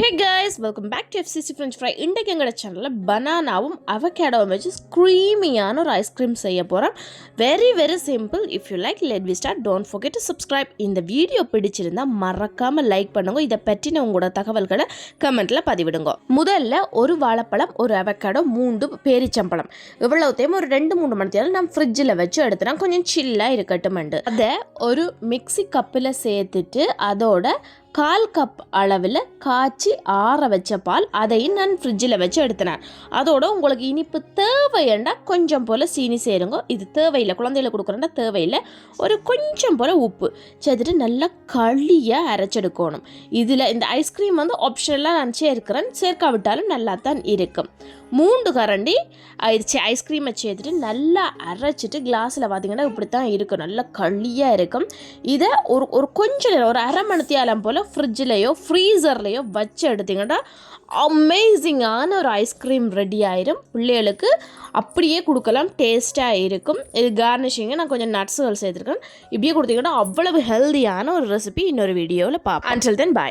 Hey guys welcome back to FCC French fry இன்றைக்கு எங்களோட சேனலில் பனானாவும் அவகேடோவும் வச்சு ஸ்க்ரீமியான ஒரு ஐஸ்கிரீம் செய்ய போகிறோம் very very simple if you like let we start don't forget to subscribe இந்த வீடியோ பிடிச்சிருந்தா மறக்காமல் லைக் பண்ணுங்க. இதை பற்றின உங்களோட தகவல்களை கமெண்ட்டில் பதிவிடுங்க. முதல்ல ஒரு வாழைப்பழம் ஒரு அவகேடோ மூன்று பேரிச்சம்பழம். இவ்வளோத்தையும் ஒரு ரெண்டு மூணு மணி நேரம் நான் ஃப்ரிட்ஜில் வச்சு எடுத்துனா கொஞ்சம் சில்லாக இருக்கட்டும் அதை ஒரு மிக்ஸி கப்பில் சேர்த்துட்டு அதோட கால் கப் அளவில் காய்ச்சி ஆற வச்ச பால் அதையும் நான் ஃப்ரிட்ஜில் வச்சு எடுத்தினேன். அதோட உங்களுக்கு இனிப்பு தேவையண்டா கொஞ்சம் போல் சீனி சேருங்க. இது தேவையில்லை குழந்தைகளுக்கு கொடுக்குறேன்டா தேவையில்லை. ஒரு கொஞ்சம் போல் உப்பு சேர்த்துட்டு நல்லா களியாக அரைச்செடுக்கணும். இதில் இந்த ஐஸ்கிரீம் வந்து ஆப்ஷனலாக நான் சேர்க்கிறேன். சேர்க்காவிட்டாலும் நல்லா தான் இருக்கும். மூண்டு கரண்டி ஐஸ்கிரீமை சேர்த்துட்டு நல்லா அரைச்சிட்டு கிளாஸில் பார்த்தீங்கன்னா இப்படி தான் இருக்கும். நல்லா களியாக இருக்கும். இதை ஒரு ஒரு கொஞ்சம் நேரம் ஒரு அரை மணித்தியாலம் போல் ஃப்ரிட்ஜிலையோ ஃப்ரீசர்லேயோ வச்சு எடுத்தீங்கன்னா அமேசிங்கான ஒரு ஐஸ்கிரீம் ரெடி ஆயிரும். பிள்ளைகளுக்கு அப்படியே கொடுக்கலாம். டேஸ்ட்டாக இருக்கும். இது கார்னிஷிங்கை நான் கொஞ்சம் நட்ஸுகள் சேர்த்துருக்கேன். இப்படியே கொடுத்தீங்கன்னா அவ்வளவு ஹெல்தியான ஒரு ரெசிபி இன்னொரு வீடியோவில் பார்ப்போம். அன்டில் தென் பாய்